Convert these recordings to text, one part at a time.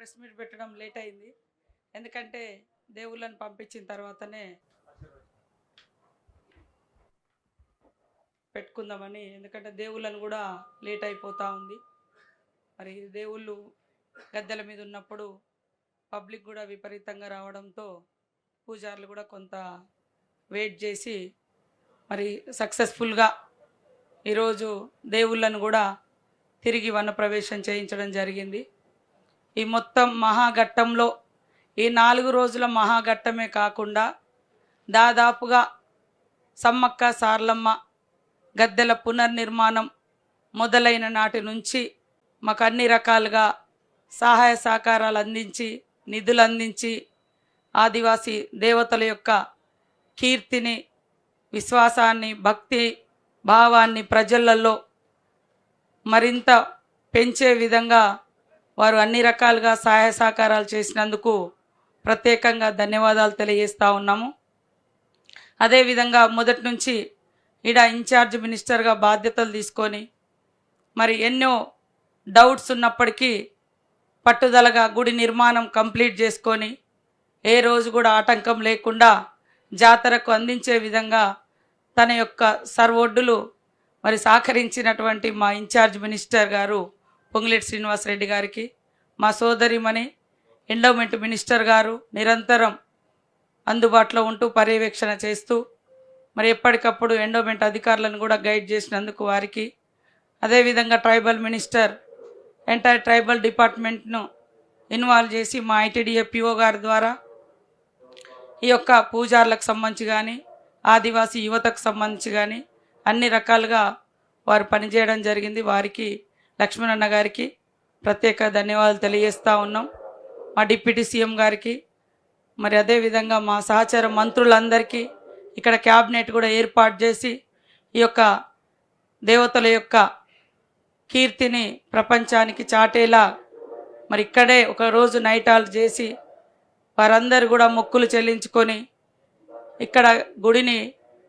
Press meet పెట్టడం late అయింది. ఎందుకంటే దేవుళ్ళని పంపించిన తర్వాతనే పెట్టుకుందామని ఎందుకంటే దేవుళ్ళని కూడా లేట్ అయిపోతూ ఉంది. మరి దేవుళ్ళు గద్దెల మీద ఉన్నప్పుడు పబ్లిక్ కూడా విపరీతంగా రావడంతో పూజారులు కూడా కొంత వెయిట్ చేసి మరి సక్సెస్ఫుల్గా ఈరోజు దేవుళ్ళను కూడా తిరిగి వనప్రవేశం చేయించడం జరిగింది. ఈ మొత్తం మహాఘట్టంలో ఈ నాలుగు రోజుల మహాఘట్టమే కాకుండా దాదాపుగా సమ్మక్క సార్లమ్మ గద్దెల పునర్నిర్మాణం మొదలైన నాటి నుంచి మాకు అన్ని రకాలుగా సహాయ సహకారాలు అందించి నిధులు అందించి ఆదివాసీ దేవతల యొక్క కీర్తిని విశ్వాసాన్ని భక్తి భావాన్ని ప్రజలలో మరింత పెంచే విధంగా వారు అన్ని రకాలుగా సహాయ సహకారాలు చేసినందుకు ప్రత్యేకంగా ధన్యవాదాలు తెలియజేస్తూ ఉన్నాము. అదేవిధంగా మొదటి నుంచి ఈడ ఇన్ఛార్జ్ మినిస్టర్గా బాధ్యతలు తీసుకొని మరి ఎన్నో డౌట్స్ ఉన్నప్పటికీ పట్టుదలగా గుడి నిర్మాణం కంప్లీట్ చేసుకొని ఏ రోజు కూడా ఆటంకం లేకుండా జాతరకు అందించే విధంగా తన యొక్క సర్వొడ్డులు మరి సహకరించినటువంటి మా ఇన్ఛార్జ్ మినిస్టర్ గారు పొంగులేటి శ్రీనివాసరెడ్డి గారికి మా సోదరిమణి ఎండోమెంట్ మినిస్టర్ గారు నిరంతరం అందుబాటులో ఉంటూ పర్యవేక్షణ చేస్తూ మరి ఎప్పటికప్పుడు ఎండోమెంట్ అధికారులను కూడా గైడ్ చేసినందుకు వారికి అదేవిధంగా ట్రైబల్ మినిస్టర్ ఎంటైర్ ట్రైబల్ డిపార్ట్మెంట్ను ఇన్వాల్వ్ చేసి మా ఐటీడీఏ పిఓ గారి ద్వారా ఈ యొక్క పూజార్లకు సంబంధించి కానీ ఆదివాసీ యువతకు సంబంధించి కానీ అన్ని రకాలుగా వారు పనిచేయడం జరిగింది. వారికి లక్ష్మణన్న గారికి ప్రత్యేక ధన్యవాదాలు తెలియజేస్తూ ఉన్నాం. మా డిప్యూటీ సీఎం గారికి మరి అదేవిధంగా మా సహచార మంత్రులందరికీ ఇక్కడ క్యాబినెట్ కూడా ఏర్పాటు చేసి ఈ యొక్క దేవతల యొక్క కీర్తిని ప్రపంచానికి చాటేలా మరి ఇక్కడే ఒక రోజు నైట్ హాల్ చేసి వారందరూ కూడా మొక్కులు చెల్లించుకొని ఇక్కడ గుడిని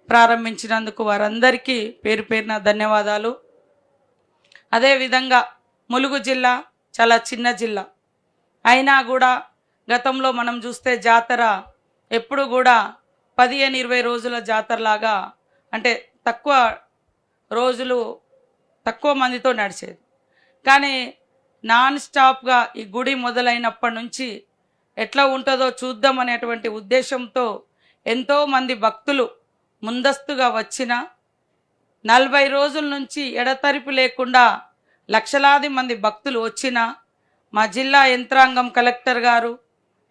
ప్రారంభించినందుకు వారందరికీ పేరు పేరున ధన్యవాదాలు. అదేవిధంగా ములుగు జిల్లా చాలా చిన్న జిల్లా. అయినా కూడా గతంలో మనం చూస్తే జాతర ఎప్పుడు కూడా పదిహేను ఇరవై రోజుల జాతరలాగా అంటే తక్కువ రోజులు తక్కువ మందితో నడిచేది. కానీ నాన్ స్టాప్గా ఈ గుడి మొదలైనప్పటి నుంచి ఎట్లా ఉంటుందో చూద్దాం అనేటువంటి ఉద్దేశంతో ఎంతోమంది భక్తులు ముందస్తుగా వచ్చిన నలభై రోజుల నుంచి ఎడతరిపు లేకుండా లక్షలాది మంది భక్తులు వచ్చిన మా జిల్లా యంత్రాంగం కలెక్టర్ గారు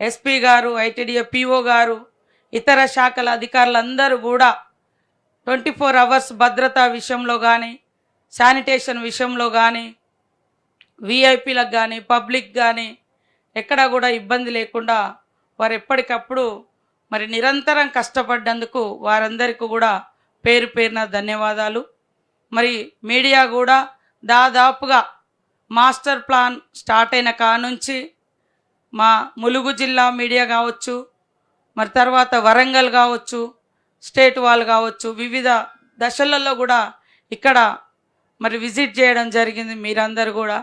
ఎస్పీ గారు ఐటీడీఏ పిఓ గారు ఇతర శాఖల అధికారులందరూ కూడా ట్వంటీ ఫోర్ అవర్స్ భద్రతా విషయంలో కానీ శానిటేషన్ విషయంలో కానీ విఐపీలకు కానీ పబ్లిక్ కానీ ఎక్కడా కూడా ఇబ్బంది లేకుండా వారు ఎప్పటికప్పుడు మరి నిరంతరం కష్టపడ్డందుకు వారందరికీ కూడా పేరు పేరున ధన్యవాదాలు. మరి మీడియా కూడా దాదాపుగా మాస్టర్ ప్లాన్ స్టార్ట్ అయిన కానుంచి మా ములుగు జిల్లా మీడియా కావచ్చు మరి తర్వాత వరంగల్ కావచ్చు స్టేట్ వాళ్ళు కావచ్చు వివిధ దశలలో కూడా ఇక్కడ మరి విజిట్ చేయడం జరిగింది మీరందరూ కూడా.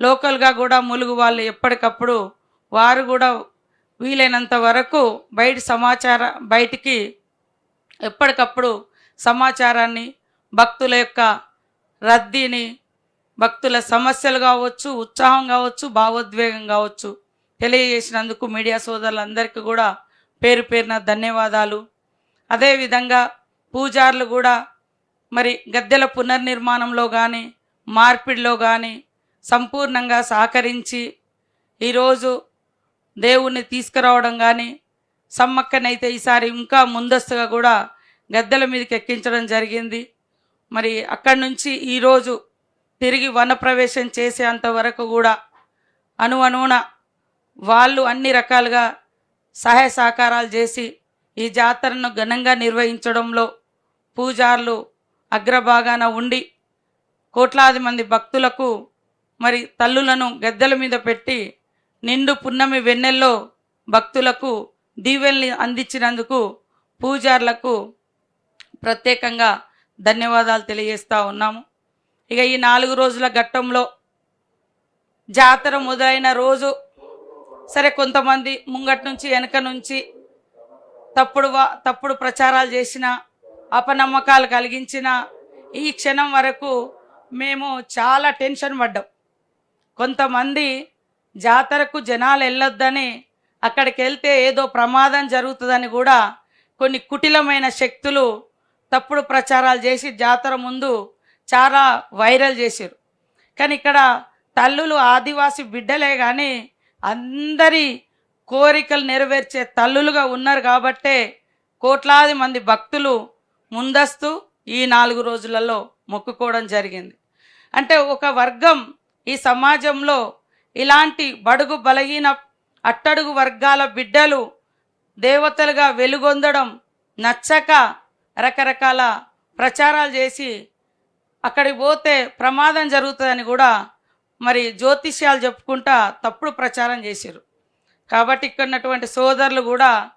లోకల్గా కూడా ములుగు వాళ్ళు ఎప్పటికప్పుడు వారు కూడా వీలైనంత వరకు బయట సమాచార బయటికి ఎప్పటికప్పుడు సమాచారాన్ని భక్తుల యొక్క రద్దీని భక్తుల సమస్యలు కావచ్చు ఉత్సాహం కావచ్చు భావోద్వేగం కావచ్చు తెలియజేసినందుకు మీడియా సోదరులందరికీ కూడా పేరు పేరున ధన్యవాదాలు. అదేవిధంగా పూజారులు కూడా మరి గద్దెల పునర్నిర్మాణంలో కానీ మార్పిడిలో కానీ సంపూర్ణంగా సహకరించి ఈరోజు దేవుణ్ణి తీసుకురావడం కానీ సమ్మక్కనైతే ఈసారి ఇంకా ముందస్తుగా కూడా గద్దెల మీదకి ఎక్కించడం జరిగింది. మరి అక్కడి నుంచి ఈరోజు తిరిగి వనప్రవేశం చేసేంత వరకు కూడా అణు వాళ్ళు అన్ని రకాలుగా సహాయ సహకారాలు చేసి ఈ జాతరను ఘనంగా నిర్వహించడంలో పూజారులు అగ్రభాగాన ఉండి కోట్లాది మంది భక్తులకు మరి తల్లులను గద్దెల మీద పెట్టి నిండు పున్నమి వెన్నెల్లో భక్తులకు దీవెల్ని అందించినందుకు పూజార్లకు ప్రత్యేకంగా ధన్యవాదాలు తెలియజేస్తూ ఉన్నాము. ఇక ఈ నాలుగు రోజుల ఘట్టంలో జాతర మొదలైన రోజు సరే కొంతమంది ముంగట్ నుంచి వెనక నుంచి తప్పుడు వా తప్పుడు ప్రచారాలు చేసిన అపనమ్మకాలు కలిగించిన ఈ క్షణం వరకు మేము చాలా టెన్షన్ పడ్డాం. కొంతమంది జాతరకు జనాలు వెళ్ళొద్దని అక్కడికి వెళ్తే ఏదో ప్రమాదం జరుగుతుందని కూడా కొన్ని కుటిలమైన శక్తులు తప్పుడు ప్రచారాలు చేసి జాతర ముందు చాలా వైరల్ చేశారు. కానీ ఇక్కడ తల్లులు ఆదివాసి బిడ్డలే కానీ అందరి కోరికలు నెరవేర్చే తల్లులుగా ఉన్నారు కాబట్టే కోట్లాది మంది భక్తులు ముందస్తు ఈ నాలుగు రోజులలో మొక్కుకోవడం జరిగింది. అంటే ఒక వర్గం ఈ సమాజంలో ఇలాంటి బడుగు బలహీన అట్టడుగు వర్గాల బిడ్డలు దేవతలుగా వెలుగొందడం నచ్చక రకరకాల ప్రచారాలు చేసి అక్కడికి పోతే ప్రమాదం జరుగుతుందని కూడా మరి జ్యోతిష్యాలు చెప్పుకుంటా తప్పుడు ప్రచారం చేశారు. కాబట్టి ఇక్కడ ఉన్నటువంటి సోదరులు కూడా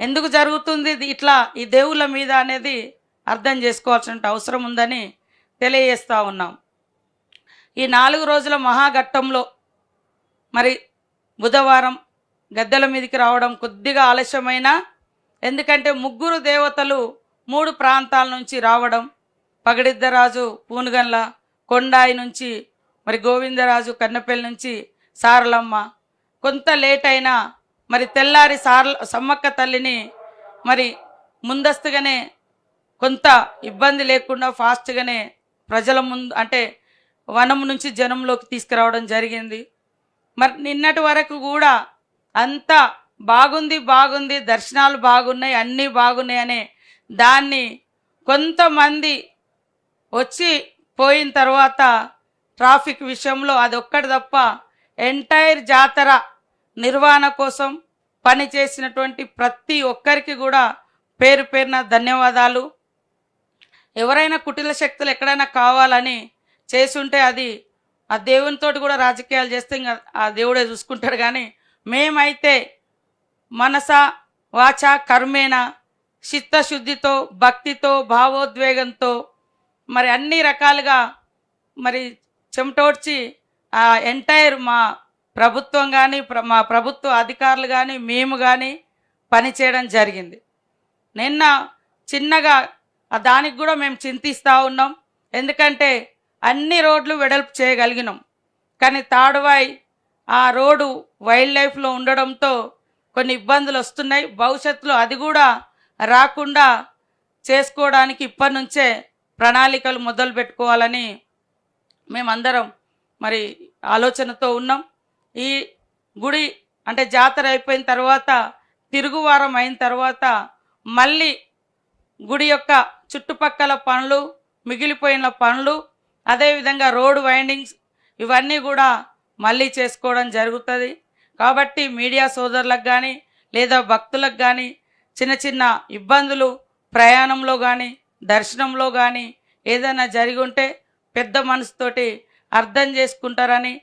ఎందుకు జరుగుతుంది ఇట్లా ఈ దేవుళ్ళ మీద అనేది అర్థం చేసుకోవాల్సిన అవసరం ఉందని తెలియజేస్తూ ఉన్నాం. ఈ నాలుగు రోజుల మహాఘట్టంలో మరి బుధవారం గద్దెల మీదకి రావడం కొద్దిగా ఆలస్యమైన ఎందుకంటే ముగ్గురు దేవతలు మూడు ప్రాంతాల నుంచి రావడం పగడిద్దరాజు పూనుగన్ల కొండాయి నుంచి మరి గోవిందరాజు కన్నపల్లి నుంచి సారలమ్మ. కొంత లేట్ అయినా మరి తెల్లారి సార్ల సమ్మక్క తల్లిని మరి ముందస్తుగానే కొంత ఇబ్బంది లేకుండా ఫాస్ట్గానే ప్రజల ముందు అంటే వనం నుంచి జనంలోకి తీసుకురావడం జరిగింది. మరి నిన్నటి వరకు కూడా అంతా బాగుంది బాగుంది దర్శనాలు బాగున్నాయి అన్నీ బాగున్నాయి అనే దాన్ని కొంతమంది వచ్చి పోయిన తర్వాత ట్రాఫిక్ విషయంలో అదొక్కటి తప్ప ఎంటైర్ జాతర నిర్వహణ కోసం పనిచేసినటువంటి ప్రతి ఒక్కరికి కూడా పేరు పేరున ధన్యవాదాలు. ఎవరైనా కుటిల శక్తులు ఎక్కడైనా కావాలని చేసుంటే అది ఆ దేవునితోటి కూడా రాజకీయాలు చేస్తే ఇంకా ఆ దేవుడే చూసుకుంటాడు. కానీ మేమైతే మనస వాచ కర్మేణ చిత్తశుద్ధితో భక్తితో భావోద్వేగంతో మరి అన్ని రకాలుగా మరి చెమటోడ్చి ఆ ఎంటైర్ మా ప్రభుత్వం కానీ మా ప్రభుత్వ అధికారులు కానీ మేము కానీ పనిచేయడం జరిగింది. నిన్న చిన్నగా ఆ దానికి కూడా మేము చింతిస్తూ ఉన్నాం. ఎందుకంటే అన్ని రోడ్లు వెడల్పు చేయగలిగినాం. కానీ తాడువాయి ఆ రోడ్డు వైల్డ్ లైఫ్లో ఉండడంతో కొన్ని ఇబ్బందులు వస్తున్నాయి. భవిష్యత్తులో అది కూడా రాకుండా చేసుకోవడానికి ఇప్పటి నుంచే ప్రణాళికలు మొదలు పెట్టుకోవాలని మేమందరం మరి ఆలోచనతో ఉన్నాం. ఈ గుడి అంటే జాతర అయిపోయిన తర్వాత తిరుగువారం అయిన తర్వాత మళ్ళీ గుడి యొక్క చుట్టుపక్కల పనులు మిగిలిపోయిన పనులు అదేవిధంగా రోడ్ వైండింగ్స్ ఇవన్నీ కూడా మళ్ళీ చేసుకోవడం జరుగుతుంది. కాబట్టి మీడియా సోదరులకు కానీ లేదా భక్తులకు కానీ చిన్న చిన్న ఇబ్బందులు ప్రయాణంలో కానీ దర్శనంలో కానీ ఏదైనా జరిగి ఉంటే పెద్ద మనసుతోటి అర్థం చేసుకుంటారని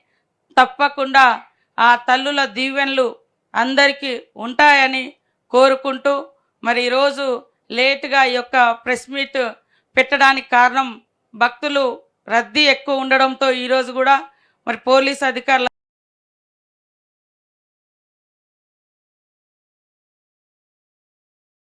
తప్పకుండా ఆ తల్లుల దీవెనలు అందరికీ ఉంటాయని కోరుకుంటూ మరి ఈరోజు లేటుగా ఈ యొక్క ప్రెస్ మీట్ పెట్టడానికి కారణం భక్తులు రద్దీ ఎక్కువ ఉండడంతో ఈరోజు కూడా మరి పోలీస్ అధికారులు